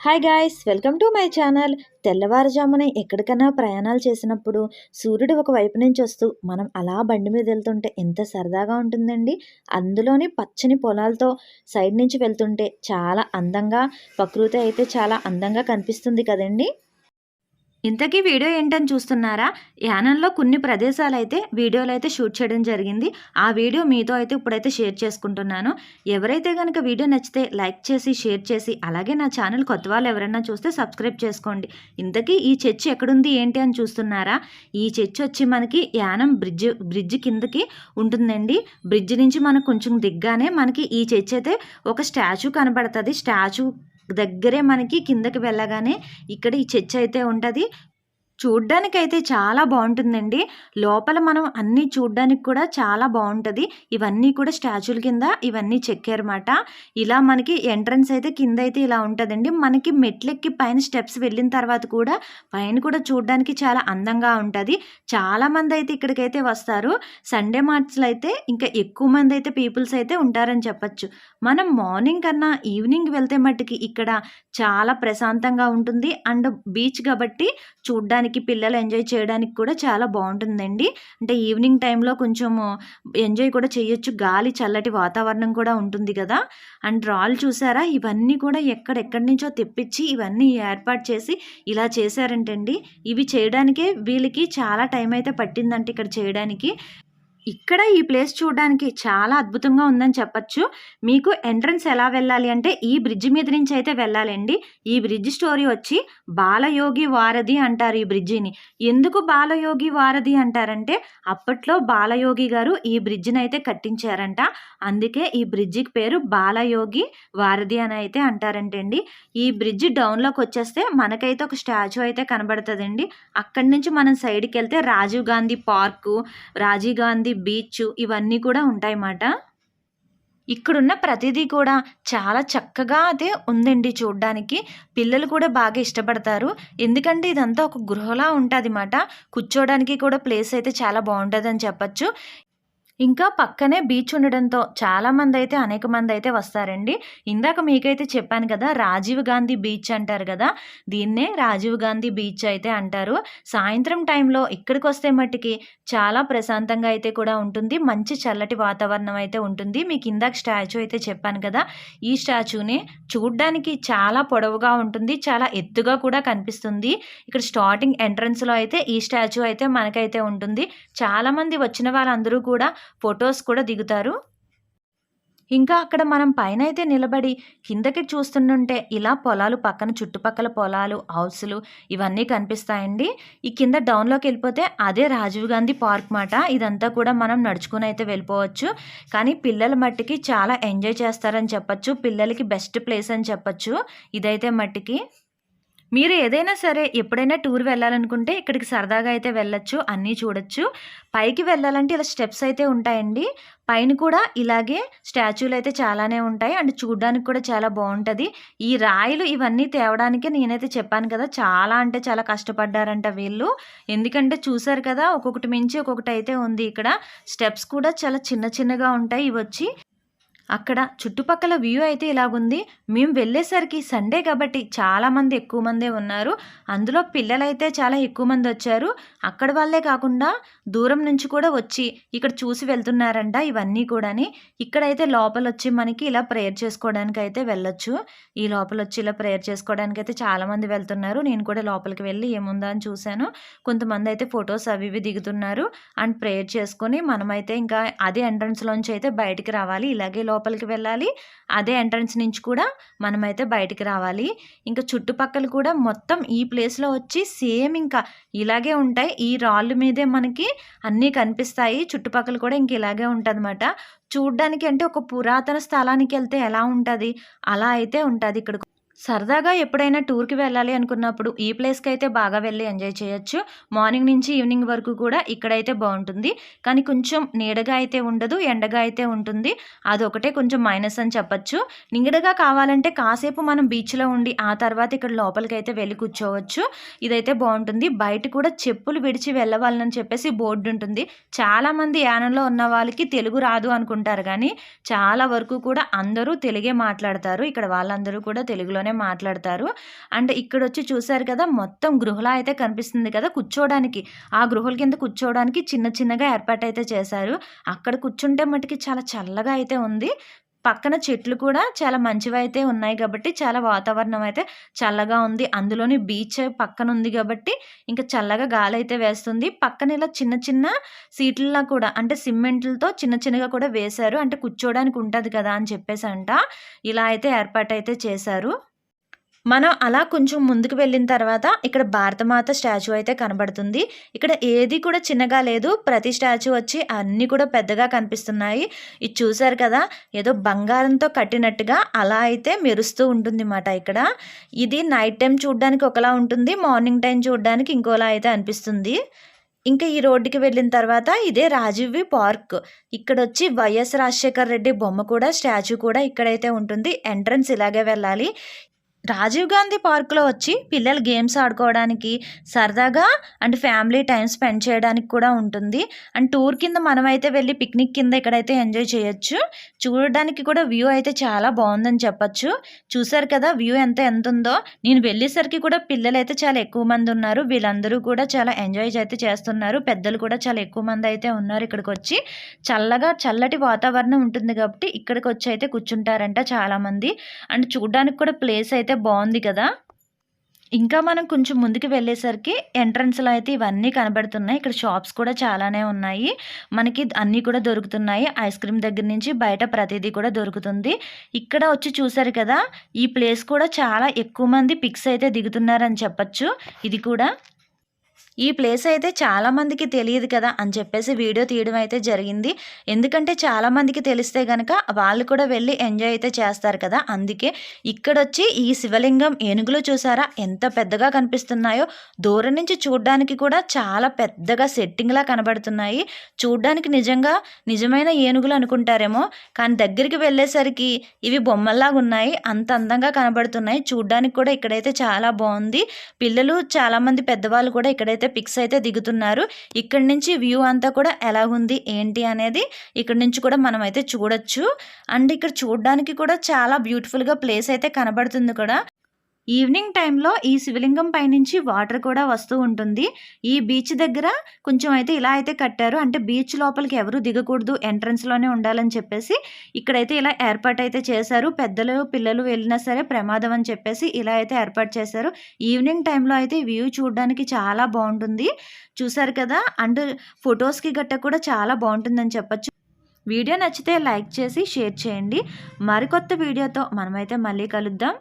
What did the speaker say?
Hi guys welcome to my channel తెల్లవారుజామున ఎక్కడికైనా ప్రయాణాలు చేసినప్పుడు సూర్యుడు ఒక వైపు నుంచి వస్తూ మనం అలా బండి మీద వెళ్తుంటే ఎంత సరదాగా ఉంటుందండి. అందులోని పచ్చని పొలాలతో సైడ్ నుంచి వెళ్తుంటే చాలా అందంగా ప్రకృతి అయితే చాలా అందంగా కనిపిస్తుంది కదండి. ఇంతకీ వీడియో ఏంటని చూస్తున్నారా? యానంలో కొన్ని ప్రదేశాలు అయితే వీడియోలు అయితే షూట్ చేయడం జరిగింది. ఆ వీడియో మీతో అయితే ఇప్పుడైతే షేర్ చేసుకుంటున్నాను. ఎవరైతే కనుక వీడియో నచ్చితే లైక్ చేసి షేర్ చేసి అలాగే నా ఛానల్ కొత్త వాళ్ళు ఎవరైనా చూస్తే సబ్స్క్రైబ్ చేసుకోండి. ఇంతకీ ఈ చర్చ్ ఎక్కడుంది ఏంటి అని చూస్తున్నారా? ఈ చర్చ్ వచ్చి మనకి యానం బ్రిడ్జ్ బ్రిడ్జ్ కిందకి ఉంటుందండి. బ్రిడ్జ్ నుంచి మనకు కొంచెం దిగ్గానే మనకి ఈ చర్చ్ అయితే ఒక స్టాచ్యూ కనబడుతుంది. స్టాచ్యూ దగ్గరే మనకి కిందకి వెళ్ళగానే ఇక్కడ ఈ చర్చ్ అయితే ఉంటుంది. చూడ్డానికైతే చాలా బాగుంటుందండి లోపల మనం అన్నీ చూడ్డానికి కూడా చాలా బాగుంటుంది ఇవన్నీ కూడా స్టాచ్యూల కింద ఇవన్నీ చెక్కారన్నమాట ఇలా మనకి ఎంట్రన్స్ అయితే కింద అయితే ఇలా ఉంటుందండి. మనకి మెట్లెక్కి పైన స్టెప్స్ వెళ్ళిన తర్వాత కూడా పైన కూడా చూడ్డానికి చాలా అందంగా ఉంటుంది. చాలామంది అయితే ఇక్కడికైతే వస్తారు. సండే మార్చ్లో అయితే ఇంకా ఎక్కువ మంది అయితే పీపుల్స్ అయితే ఉంటారని చెప్పచ్చు. మనం మార్నింగ్ కన్నా ఈవినింగ్ వెళ్తే మట్టుకి ఇక్కడ చాలా ప్రశాంతంగా ఉంటుంది. అండ్ బీచ్ కాబట్టి చూడ్డానికి చూడడానికి పిల్లలు ఎంజాయ్ చేయడానికి కూడా చాలా బాగుంటుందండి. అంటే ఈవినింగ్ టైంలో కొంచెం ఎంజాయ్ కూడా చేయొచ్చు. గాలి చల్లటి వాతావరణం కూడా ఉంటుంది కదా. అండ్ రాళ్ళు చూసారా? ఇవన్నీ కూడా ఎక్కడెక్కడి నుంచో తెప్పించి ఇవన్నీ ఏర్పాటు చేసి ఇలా చేశారంటండి. ఇవి చేయడానికే వీళ్ళకి చాలా టైం అయితే పట్టిందంటే ఇక్కడ చేయడానికి. ఇక్కడ ఈ ప్లేస్ చూడడానికి చాలా అద్భుతంగా ఉందని చెప్పచ్చు. మీకు ఎంట్రన్స్ ఎలా వెళ్ళాలి అంటే ఈ బ్రిడ్జ్ మీద నుంచి అయితే వెళ్ళాలండి. ఈ బ్రిడ్జ్ స్టోరీ వచ్చి బాలయోగి వారధి అంటారు ఈ బ్రిడ్జిని. ఎందుకు బాలయోగి వారధి అంటారంటే అప్పట్లో బాలయోగి గారు ఈ బ్రిడ్జిని అయితే కట్టించారంట. అందుకే ఈ బ్రిడ్జికి పేరు బాలయోగి వారధి అని అయితే అంటారంటండి. ఈ బ్రిడ్జ్ డౌన్లోకి వచ్చేస్తే మనకైతే ఒక స్టాచ్యూ అయితే కనబడుతుందండి. అక్కడి నుంచి మనం సైడ్కి వెళ్తే రాజీవ్ గాంధీ పార్కు రాజీవ్ గాంధీ బీచ్ ఇవన్నీ కూడా ఉంటాయన్నమాట. ఇక్కడున్న ప్రతిదీ కూడా చాలా చక్కగా అదే ఉందండి చూడ్డానికి. పిల్లలు కూడా బాగా ఇష్టపడతారు. ఎందుకంటే ఇదంతా ఒక గృహలా ఉంటుంది అన్నమాట కూర్చోడానికి కూడా ప్లేస్ అయితే చాలా బాగుంటుందని చెప్పచ్చు. ఇంకా పక్కనే బీచ్ ఉండడంతో చాలామంది అయితే అనేక మంది అయితే వస్తారండి. ఇందాక మీకైతే చెప్పాను కదా రాజీవ్ గాంధీ బీచ్ అంటారు కదా దీన్నే రాజీవ్ గాంధీ బీచ్ అయితే అంటారు. సాయంత్రం టైంలో ఇక్కడికి వస్తే మట్టికి చాలా ప్రశాంతంగా అయితే కూడా ఉంటుంది. మంచి చల్లటి వాతావరణం అయితే ఉంటుంది. మీకు ఇందాక స్టాచ్యూ అయితే చెప్పాను కదా ఈ స్టాచ్యూని చూడ్డానికి చాలా పొడవుగా ఉంటుంది. చాలా ఎత్తుగా కూడా కనిపిస్తుంది. ఇక్కడ స్టార్టింగ్ ఎంట్రన్స్లో అయితే ఈ స్టాచ్యూ అయితే మనకైతే ఉంటుంది. చాలామంది వచ్చిన వాళ్ళందరూ కూడా ఫొటోస్ కూడా దిగుతారు. ఇంకా అక్కడ మనం పైన అయితే నిలబడి కిందకి చూస్తుంటే ఇలా పొలాలు పక్కన చుట్టుపక్కల పొలాలు హౌస్లు ఇవన్నీ కనిపిస్తాయండి. ఈ కింద డౌన్లోకి వెళ్ళిపోతే అదే రాజీవ్ గాంధీ పార్క్ మాట. ఇదంతా కూడా మనం నడుచుకుని అయితే వెళ్ళిపోవచ్చు. కానీ పిల్లల మట్టికి చాలా ఎంజాయ్ చేస్తారని చెప్పచ్చు. పిల్లలకి బెస్ట్ ప్లేస్ అని చెప్పచ్చు. ఇదైతే మట్టికి. మీరు ఏదైనా సరే ఎప్పుడైనా టూర్ వెళ్ళాలనుకుంటే ఇక్కడికి సరదాగా అయితే వెళ్ళొచ్చు అన్నీ చూడొచ్చు. పైకి వెళ్ళాలంటే ఇలా స్టెప్స్ అయితే ఉంటాయండి. పైన కూడా ఇలాగే స్టాచ్యూలు అయితే చాలానే ఉంటాయి. అండ్ చూడడానికి కూడా చాలా బాగుంటుంది. ఈ రాయిలు ఇవన్నీ తేవడానికే నేనైతే చెప్పాను కదా చాలా అంటే చాలా కష్టపడ్డారంట వీళ్ళు. ఎందుకంటే చూసారు కదా ఒక్కొక్కటి మించి ఒక్కొక్కటి అయితే ఉంది ఇక్కడ. స్టెప్స్ కూడా చాలా చిన్న చిన్నగా ఉంటాయి ఇవి వచ్చి. అక్కడ చుట్టుపక్కల వ్యూ అయితే ఇలాగుంది. మేము వెళ్ళేసరికి సండే కాబట్టి చాలామంది ఎక్కువ మందే ఉన్నారు. అందులో పిల్లలైతే చాలా ఎక్కువ మంది వచ్చారు. అక్కడ వాళ్ళే కాకుండా దూరం నుంచి కూడా వచ్చి ఇక్కడ చూసి వెళ్తున్నారంట ఇవన్నీ కూడాని. ఇక్కడైతే లోపల వచ్చి మనకి ఇలా ప్రేయర్ చేసుకోవడానికి అయితే వెళ్ళొచ్చు. ఈ లోపల వచ్చి ఇలా ప్రేయర్ చేసుకోవడానికి అయితే చాలామంది వెళ్తున్నారు. నేను కూడా లోపలికి వెళ్ళి ఏముందా అని చూశాను. కొంతమంది అయితే ఫొటోస్ అవి ఇవి దిగుతున్నారు. అండ్ ప్రేయర్ చేసుకొని మనమైతే ఇంకా అదే ఎంట్రన్స్లోంచి అయితే బయటికి రావాలి. ఇలాగే లోపలికి వెళ్ళాలి. అదే ఎంట్రన్స్ నుంచి కూడా మనమైతే బయటికి రావాలి. ఇంకా చుట్టుపక్కల కూడా మొత్తం ఈ ప్లేస్లో వచ్చి సేమ్ ఇంకా ఇలాగే ఉంటాయి. ఈ రాళ్ళు మీదే మనకి అన్నీ కనిపిస్తాయి. చుట్టుపక్కల కూడా ఇంక ఇలాగే ఉంటుంది చూడ్డానికి అంటే ఒక పురాతన స్థలానికి వెళ్తే ఎలా ఉంటుంది? అలా అయితే ఉంటుంది ఇక్కడ. సరదాగా ఎప్పుడైనా టూర్కి వెళ్ళాలి అనుకున్నప్పుడు ఈ ప్లేస్కి అయితే బాగా వెళ్ళి ఎంజాయ్ చేయొచ్చు. మార్నింగ్ నుంచి ఈవినింగ్ వరకు కూడా ఇక్కడైతే బాగుంటుంది. కానీ కొంచెం నీడగా అయితే ఉండదు ఎండగా అయితే ఉంటుంది. అదొకటే కొంచెం మైనస్ అని చెప్పచ్చు. నీడగా కావాలంటే కాసేపు మనం బీచ్లో ఉండి ఆ తర్వాత ఇక్కడ లోపలికి అయితే వెళ్ళి కూర్చోవచ్చు. ఇదైతే బాగుంటుంది. బయట కూడా చెప్పులు విడిచి వెళ్ళవాలని చెప్పేసి బోర్డు ఉంటుంది. చాలామంది యానంలో ఉన్న వాళ్ళకి తెలుగు రాదు అనుకుంటారు కానీ చాలా వరకు కూడా అందరూ తెలుగే మాట్లాడతారు. ఇక్కడ వాళ్ళందరూ కూడా తెలుగులోనే మాట్లాడతారు. అండ్ ఇక్కడ వచ్చి చూసారు కదా! మొత్తం గృహలా అయితే కనిపిస్తుంది కదా! కూర్చోవడానికి ఆ గృహల కింద కూర్చోవడానికి చిన్న చిన్నగా ఏర్పాటైతే చేశారు. అక్కడ కూర్చుంటే మటుకి చాలా చల్లగా అయితే ఉంది. పక్కన చెట్లు కూడా చాలా మంచివైతే ఉన్నాయి కాబట్టి చాలా వాతావరణం అయితే చల్లగా ఉంది. అందులోని బీచ్ పక్కన ఉంది కాబట్టి ఇంకా చల్లగా గాలి అయితే వేస్తుంది. పక్కన ఇలా చిన్న చిన్న సీట్లలా కూడా అంటే సిమెంట్‌లతో చిన్న చిన్నగా కూడా వేశారు. అంటే కూర్చోవడానికి ఉంటుంది కదా! అని చెప్పేసి అంట ఇలా అయితే ఏర్పాటు అయితే చేశారు. మనం అలా కొంచెం ముందుకు వెళ్ళిన తర్వాత ఇక్కడ భారతమాత స్టాచ్యూ అయితే కనబడుతుంది. ఇక్కడ ఏది కూడా చిన్నగా లేదు. ప్రతి స్టాచ్యూ వచ్చి అన్నీ కూడా పెద్దగా కనిపిస్తున్నాయి. ఇది చూసారు కదా! ఏదో బంగారంతో కట్టినట్టుగా అలా అయితే మెరుస్తూ ఉంటుంది అన్నమాట ఇక్కడ. ఇది నైట్ టైం చూడడానికి ఒకలా ఉంటుంది. మార్నింగ్ టైం చూడడానికి ఇంకోలా అయితే అనిపిస్తుంది. ఇంకా ఈ రోడ్డుకి వెళ్ళిన తర్వాత ఇదే రాజీవ్వి పార్క్. ఇక్కడ వచ్చి వైఎస్ రాజశేఖర్ రెడ్డి బొమ్మ కూడా స్టాచ్యూ కూడా ఇక్కడైతే ఉంటుంది. ఎంట్రన్స్ ఇలాగే వెళ్ళాలి. రాజీవ్ గాంధీ పార్కులో వచ్చి పిల్లలు గేమ్స్ ఆడుకోవడానికి, సరదాగా అండ్ ఫ్యామిలీ టైం స్పెండ్ చేయడానికి కూడా ఉంటుంది. అండ్ టూర్ కింద మనమైతే వెళ్ళి పిక్నిక్ కింద ఇక్కడైతే ఎంజాయ్ చేయొచ్చు. చూడడానికి కూడా వ్యూ అయితే చాలా బాగుందని చెప్పొచ్చు. చూసారు కదా! వ్యూ ఎంత ఎంత ఉందో నేను వెళ్ళేసరికి కూడా పిల్లలు అయితే చాలా ఎక్కువ మంది ఉన్నారు వీళ్ళందరూ కూడా చాలా ఎంజాయ్ అయితే చేస్తున్నారు. పెద్దలు కూడా చాలా ఎక్కువ మంది అయితే ఉన్నారు ఇక్కడికొచ్చి. చల్లగా చల్లటి వాతావరణం ఉంటుంది కాబట్టి ఇక్కడికొచ్చి అయితే కూర్చుంటారంట చాలామంది. అండ్ చూడడానికి కూడా ప్లేస్ అయితే బాగుంది కదా! ఇంకా మనం కొంచెం ముందుకు వెళ్ళేసరికి ఎంట్రన్స్‌లో అయితే ఇవన్నీ కనబడుతున్నాయి. ఇక్కడ షాప్స్ కూడా చాలానే ఉన్నాయి. మనకి అన్నీ కూడా దొరుకుతున్నాయి. ఐస్ క్రీమ్ దగ్గర నుంచి బయట ప్రతిదీ కూడా దొరుకుతుంది. ఇక్కడ వచ్చి చూసారు కదా! ఈ ప్లేస్ కూడా చాలా ఎక్కువ మంది పిక్స్ అయితే దిగుతున్నారని చెప్పొచ్చు. ఇది కూడా. ఈ ప్లేస్ అయితే చాలా మందికి తెలియదు కదా! అని చెప్పేసి వీడియో తీయడం అయితే జరిగింది. ఎందుకంటే చాలామందికి తెలిస్తే గనక వాళ్ళు కూడా వెళ్ళి ఎంజాయ్ అయితే చేస్తారు కదా! అందుకే ఇక్కడొచ్చి ఈ శివలింగం ఏనుగులు చూసారా? ఎంత పెద్దగా కనిపిస్తున్నాయో. దూరం నుంచి చూడ్డానికి కూడా చాలా పెద్దగా సెట్టింగ్‌లా కనబడుతున్నాయి. చూడ్డానికి నిజంగా నిజమైన ఏనుగులు అనుకుంటారేమో. కానీ దగ్గరికి వెళ్ళేసరికి ఇవి బొమ్మల్లాగున్నాయి. అంత అందంగా కనబడుతున్నాయి. చూడ్డానికి కూడా ఇక్కడైతే చాలా బాగుంది పిల్లలు చాలామంది పెద్దవాళ్ళు కూడా ఇక్కడైతే పిక్స్ అయితే దిగుతున్నారు. ఇక్కడి నుంచి వ్యూ అంతా కూడా ఎలా ఉంది ఏంటి అనేది ఇక్కడ నుంచి కూడా మనం అయితే చూడొచ్చు. అండ్ ఇక్కడ చూడడానికి కూడా చాలా బ్యూటిఫుల్‌గా ప్లేస్ అయితే కనబడుతుంది కూడా. ఈవినింగ్ టైంలో ఈ శివలింగం పైనుంచి వాటర్ కూడా వస్తూ ఉంటుంది. ఈ బీచ్ దగ్గర కొంచెం అయితే ఇలా అయితే కట్టారు. అంటే బీచ్ లోపలికి ఎవరు దిగకూడదు. ఎంట్రన్స్‌లోనే ఉండాలని చెప్పేసి ఇక్కడైతే ఇలా ఏర్పాటు అయితే చేశారు. పెద్దలు, పిల్లలు వెళ్ళినా సరే ప్రమాదం అని చెప్పేసి ఇలా అయితే ఏర్పాటు చేశారు. ఈవినింగ్ టైంలో అయితే వ్యూ చూడడానికి చాలా బాగుంటుంది చూసారు కదా! అండ్ ఫొటోస్కి గట్ట కూడా చాలా బాగుంటుందని చెప్పొచ్చు. వీడియో నచ్చితే లైక్ చేసి షేర్ చేయండి. మరికొత్త వీడియోతో మనమైతే మళ్ళీ కలుద్దాం.